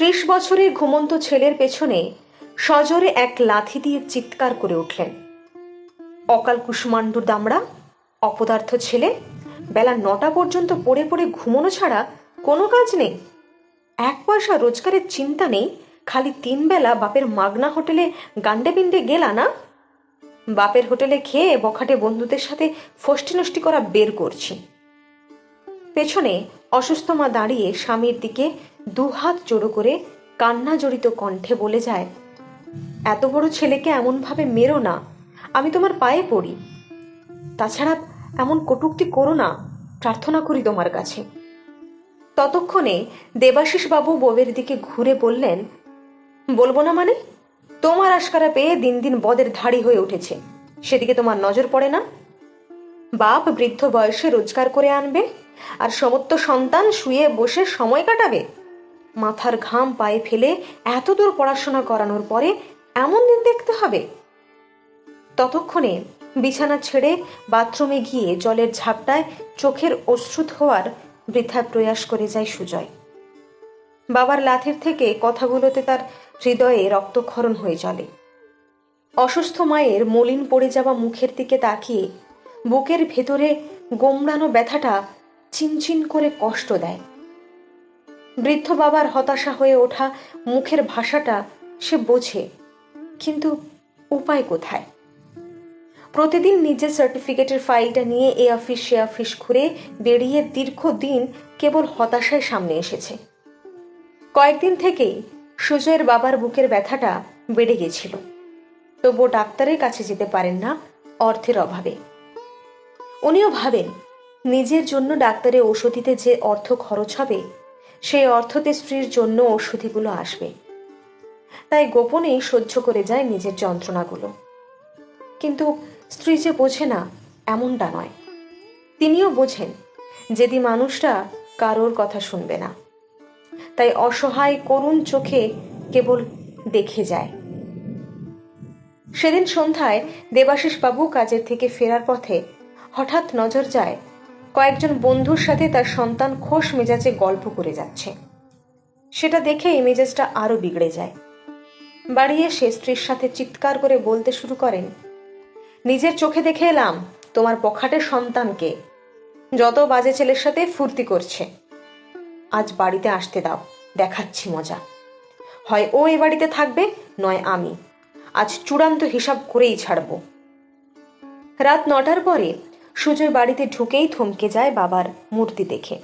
ত্রিশ বছরের ঘুমন্ত ছেলের পেছনে সজোরে এক লাথি দিয়ে চিৎকার করে উঠলেন। অকাল কুষ্মাণ্ডুর দামড়া, অপদার্থ ছেলে, বেলা নটা পর্যন্ত পড়ে পড়ে ঘুমোনো ছাড়া কোনো কাজ নেই। এক পয়সা রোজগারের চিন্তা নেই, খালি তিন বেলা বাপের মাগনা হোটেলে গান্ডে পিণ্ডে গেলা না? বাপের হোটেলে খেয়ে বখাটে বন্ধুদের সাথে ফষ্টি নষ্টি করা বের করছি। পেছনে অসুস্থ মা দাঁড়িয়ে স্বামীর দিকে দুহাত জোড়ো করে কান্না জড়িত কণ্ঠে বলে যায়, এত বড় ছেলেকে এমনভাবে মেরো না, আমি তোমার পায়ে পড়ি। তাছাড়া এমন কটুক্তি করো না, প্রার্থনা করি তোমার কাছে। ততক্ষণে দেবাশিস বাবু বউয়ের দিকে ঘুরে বললেন, বলব না মানে? তোমার আশকারা পেয়ে দিন দিন বদের ধাড়ি হয়ে উঠেছে, সেদিকে তোমার নজর পড়ে না? বাপ বৃদ্ধ বয়সে রোজগার করে আনবে, আর সমস্ত সন্তান শুয়ে বসে সময় কাটাবে? মাথার ঘাম পায়ে ফেলে এত দূর পড়াশোনা করানোর পরে এমন দিন দেখতে হবে। ততক্ষণে বিছানা ছেড়ে বাথরুমে গিয়ে জলের ঝাপটায় চোখের অশ্রুত হওয়ার বৃথা প্রয়াস করে যায় সুজয়। বাবার লাথির থেকে কথাগুলোতে তার হৃদয়ে রক্তক্ষরণ হয়ে চলে। অসুস্থ মায়ের মলিন পড়ে যাওয়া মুখের দিকে তাকিয়ে বুকের ভেতরে গোমড়ানো ব্যথাটা চিনচিন করে কষ্ট দেয়। বৃদ্ধ বাবার হতাশা হয়ে ওঠা মুখের ভাষাটা সে বোঝে, কিন্তু উপায় কোথায়? প্রতিদিন নিজের সার্টিফিকেটের ফাইলটা নিয়ে এ অফিস সে অফিস ঘুরে বেরিয়ে দীর্ঘদিন কেবল হতাশায় সামনে এসেছে। কয়েকদিন থেকেই সুজয়ের বাবার বুকের ব্যথাটা বেড়ে গেছিল। তবুও ডাক্তারের কাছে যেতে পারেন না অর্থের অভাবে। উনিও ভাবেন, নিজের জন্য ডাক্তারে ওষুধিতে যে অর্থ খরচ হবে সেই অর্থতে স্ত্রীর জন্য ওষুধিগুলো আসবে। তাই গোপনেই সহ্য করে যায় নিজের যন্ত্রণাগুলো। কিন্তু স্ত্রী যে বোঝে না, এমনটা নয়। তিনিও বোঝেন, যেদি মানুষটা কারোর কথা শুনবে না। তাই অসহায় করুণ চোখে কেবল দেখে যায়। সেদিন সন্ধ্যায় দেবাশিস বাবু কাজের থেকে ফেরার পথে হঠাৎ নজর যায় কয়েকজন বন্ধুর সাথে তার সন্তান খোশ মেজাজে গল্প করে যাচ্ছে। সেটা দেখে এই মেজাজটা আরও বিগড়ে যায়। বাড়ি এসে স্ত্রীর সাথে চিৎকার করে বলতে শুরু করেন, নিজের চোখে দেখে এলাম, তোমার পখাটের সন্তানকে যত বাজে ছেলের সাথে ফুর্তি করছে। আজ বাড়িতে আসতে দাও, দেখাচ্ছি মজা। হয় ও এ বাড়িতে থাকবে, নয় আমি। আজ চূড়ান্ত হিসাব করেই ছাড়ব। রাত নটার পরে সুজয় বাড়িতে ঢুকেই থমকে যায় বাবার মূর্তি দেখে।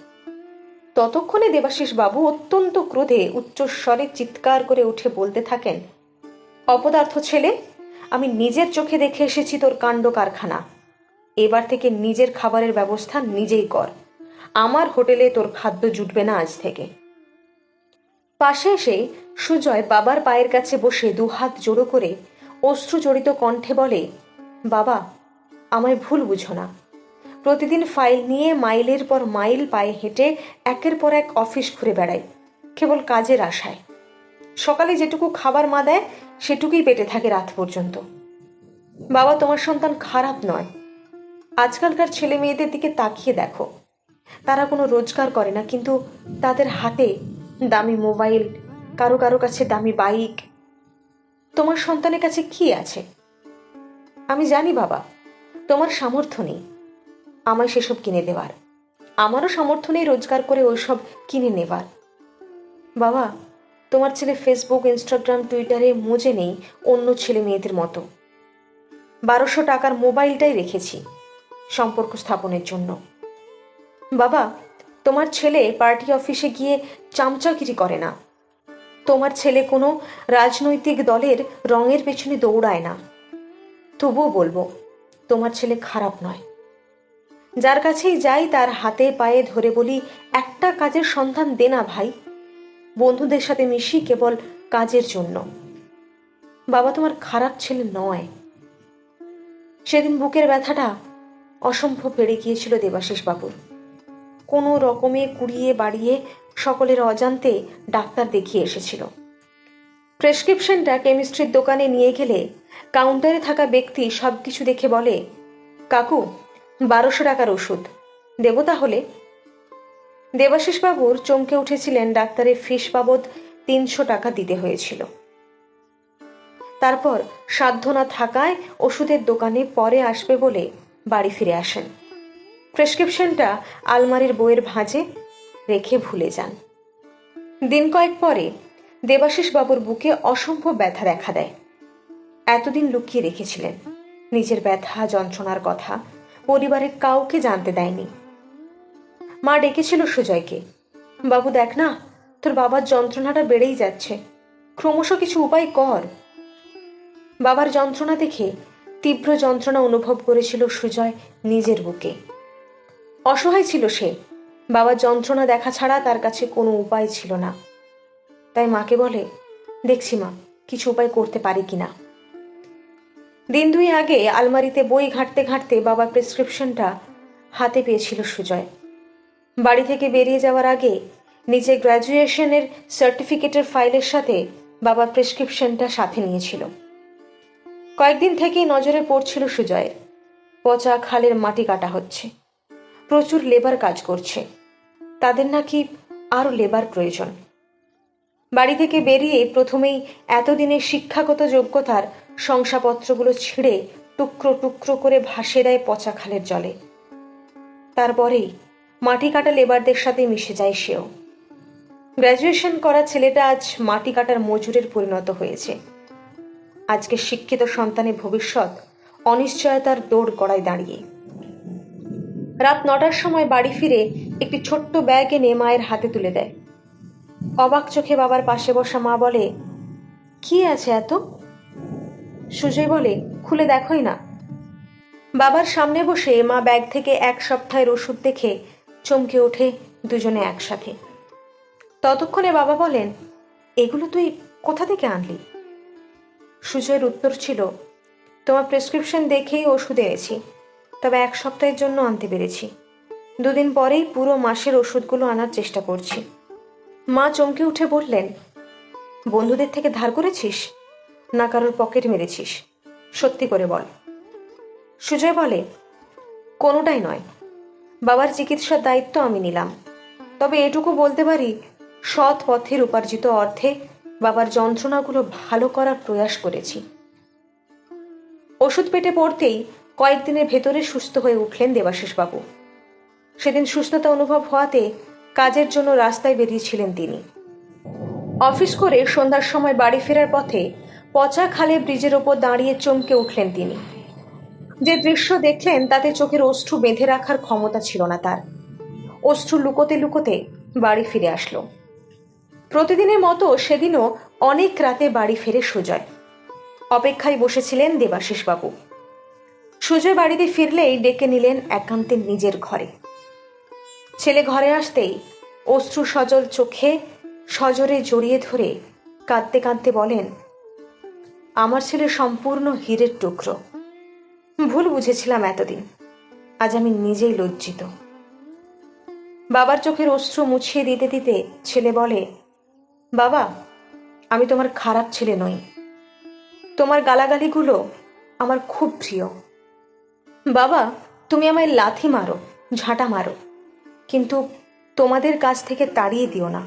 ততক্ষণে দেবাশিস বাবু অত্যন্ত ক্রোধে উচ্চস্বরে চিৎকার করে উঠে বলতে থাকেন, অপদার্থ ছেলে, আমি নিজের চোখে দেখে এসেছি তোর কাণ্ড কারখানা। এবার থেকে নিজের খাবারের ব্যবস্থা নিজেই কর। আমার হোটেলে তোর খাদ্য জুটবে না আজ থেকে। পাশে এসে সুজয় বাবার পায়ের কাছে বসে দুহাত জোড়ো করে অশ্রুজড়িত কণ্ঠে বলে, বাবা আমায় ভুল বুঝো না। প্রতিদিন ফাইল নিয়ে মাইলের পর মাইল পায়ে হেঁটে একের পর এক অফিস ঘুরে বেড়াই, কেবল কাজের আশায়। সকালে যেটুকু খাবার মা দেয়, সেটুকুই পেটে থাকে রাত পর্যন্ত। বাবা তোমার সন্তান খারাপ নয়। আজকালকার ছেলে মেয়েদের দিকে তাকিয়ে দেখো। তারা কোনো রোজগার করে না, কিন্তু তাদের হাতে দামি মোবাইল, কারও কারও কাছে দামি বাইক। তোমার সন্তানের কাছে কি আছে? আমি জানি বাবা। তোমার সামর্থ্য নেই। আমায় সেসব কিনে দেওয়ার আমারও সামর্থ্য নেই রোজগার করে ওইসব কিনে নেবার। বাবা, তোমার ছেলে ফেসবুক ইনস্টাগ্রাম টুইটারে মজে নেই অন্য ছেলে মেয়েদের মতো। বারোশো টাকার মোবাইলটাই রেখেছি সম্পর্ক স্থাপনের জন্য। বাবা, তোমার ছেলে পার্টি অফিসে গিয়ে চামচাগিরি করে না। তোমার ছেলে কোনো রাজনৈতিক দলের রঙের পেছনে দৌড়ায় না। তবুও বলব তোমার ছেলে খারাপ নয়। যার কাছেই যাই, তার হাতে পায়ে ধরে বলি, একটা কাজের সন্ধান দে না ভাই। বন্ধুদের সাথে মিশি কেবল কাজের জন্য। বাবা তোমার খারাপ ছেলে নয়। সেদিন বুকের ব্যথাটা অসম্ভব বেড়ে গিয়েছিল দেবাশিস বাবুর। কোনো রকমে কুড়িয়ে বাড়িয়ে সকলের অজান্তে ডাক্তার দেখিয়ে এসেছিল। প্রেসক্রিপশনটা কেমিস্ট্রির দোকানে নিয়ে গেলে কাউন্টারে থাকা ব্যক্তি সব কিছু দেখে বলে, কাকু, বারোশো টাকার ওষুধ। দেব তাহলে? দেবাশিস বাবুর চমকে উঠেছিলেন ডাক্তারের ফিস বাবদ তিনশো টাকা দিতে হয়েছিল। তারপর সাধ্য না থাকায় ওষুধের দোকানে পরে আসবে বলে বাড়ি ফিরে আসেন। প্রেসক্রিপশনটা আলমারির বইয়ের ভাঁজে রেখে ভুলে যান। দিন কয়েক পরে দেবাশিস বাবুর বুকে অসম্ভব ব্যথা দেখা দেয়। এতদিন লুকিয়ে রেখেছিলেন। নিজের ব্যথা, যন্ত্রণার কথা পরিবারের কাউকে জানতে দেয়নি। মা ডেকেছিল সুজয়কে। বাবু, দেখ না, তোর বাবার যন্ত্রণাটা বেড়েই যাচ্ছে। ক্রমশ কিছু উপায় কর। বাবার যন্ত্রণা দেখে তীব্র যন্ত্রণা অনুভব করেছিল সুজয় নিজের বুকে। অসহায় ছিল সে। বাবার যন্ত্রণা দেখা ছাড়া তার কাছে কোনো উপায় ছিল না। তাই মাকে বলে, দেখছি মা, কিছু উপায় করতে পারি কিনা দিন দুই আগে আলমারিতে বই ঘাঁটতে ঘাঁটতে বাবার প্রেসক্রিপশনটা হাতে পেয়েছিল সুজয়। বাড়ি থেকে বেরিয়ে যাওয়ার আগে নিজে গ্র্যাজুয়েশনের সার্টিফিকেটের ফাইলের সাথে বাবার প্রেসক্রিপশনটা সাথে নিয়েছিল। কয়েকদিন থেকেই নজরে পড়ছিল সুজয়ের পচা খালের মাটি কাটা হচ্ছে, প্রচুর লেবার কাজ করছে, তাদের নাকি আরও লেবার প্রয়োজন। বাড়ি থেকে বেরিয়ে প্রথমেই এতদিনের শিক্ষাগত যোগ্যতার শংসাপত্রগুলো ছিঁড়ে টুকরো টুকরো করে ভাসে দেয় পচা খালের জলে। তারপরেই মাটি কাটা লেবারদের সাথে মিশে যায় সেও। গ্র্যাজুয়েশন করা ছেলেটা আজ মাটি কাটার মজুরের পরিণত হয়েছে। আজকে শিক্ষিত সন্তানের ভবিষ্যৎ অনিশ্চয়তার দৌড় গড়ায় দাঁড়িয়ে। রাত নটার সময় বাড়ি ফিরে একটি ছোট্ট ব্যাগ এনে মায়ের হাতে তুলে দেয়। অবাক চোখে বাবার পাশে বসা মা বলে, কি আছে এত? সুজয় বলে, খুলে দেখোই না। বাবার সামনে বসে মা ব্যাগ থেকে এক সপ্তাহের ওষুধ দেখে চমকে ওঠে দুজনে একসাথে। ততক্ষণে বাবা বলেন, এগুলো তুই কোথা থেকে আনলি? সুজয়ের উত্তর ছিল, তোমার প্রেসক্রিপশন দেখেই ওষুধ এনেছি, তবে এক সপ্তাহের জন্য আনতে পেরেছি। দুদিন পরেই পুরো মাসের ওষুধগুলো আনার চেষ্টা করছি। মা চমকে উঠে বললেন, বন্ধুদের থেকে ধার করেছিস? না কারোর পকেট মেরেছিস? সত্যি করে বল। সুজয় বলে, কোনোটাই নয়। বাবার চিকিৎসার দায়িত্ব আমি নিলাম। তবে এটুকু বলতে পারি, সৎ পথের উপার্জিত অর্থে বাবার যন্ত্রণাগুলো ভালো করার প্রয়াস করেছি। ওষুধ পেটে পড়তেই কয়েকদিনের ভেতরে সুস্থ হয়ে উঠলেন দেবাশিসবাবু। সেদিন সুস্থতা অনুভব হওয়াতে কাজের জন্য রাস্তায় বেরিয়েছিলেন তিনি। অফিস করে সন্ধ্যার সময় বাড়ি ফেরার পথে পচা খালে ব্রিজের ওপর দাঁড়িয়ে চমকে উঠলেন তিনি। যে দৃশ্য দেখলেন, তাতে চোখের অশ্রু বেঁধে রাখার ক্ষমতা ছিল না তার। অশ্রু লুকোতে লুকোতে বাড়ি ফিরে আসলো। প্রতিদিনের মতো সেদিনও অনেক রাতে বাড়ি ফেরে সুজয়। অপেক্ষায় বসেছিলেন দেবাশিসবাবু। সুজয় বাড়িতে ফিরলেই ডেকে নিলেন একান্তে নিজের ঘরে। ছেলে ঘরে আসতেই অশ্রু সজল চোখে সজরে জড়িয়ে ধরে কাঁদতে কাঁদতে বলেন, আমার ছেলে সম্পূর্ণ হীরের টুকরো। ভুল বুঝেছিলাম এতদিন। আজ আমি নিজেই লজ্জিত। বাবার চোখের অশ্রু মুছিয়ে দিতে দিতে ছেলে বলে, বাবা, আমি তোমার খারাপ ছেলে নই। তোমার গালাগালিগুলো আমার খুব প্রিয়। বাবা, তুমি আমায় লাথি মারো, ঝাঁটা মারো। কিন্তু তোমাদের কাছ থেকে তাড়িয়ে দিও না।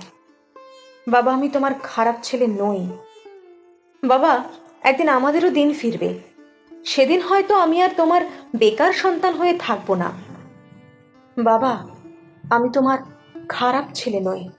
বাবা, আমি তোমার খারাপ ছেলে নই। বাবা, একদিন আমাদেরও দিন ফিরবে। সেদিন হয়তো আমি আর তোমার বেকার সন্তান হয়ে থাকব না। বাবা, আমি তোমার খারাপ ছেলে নই।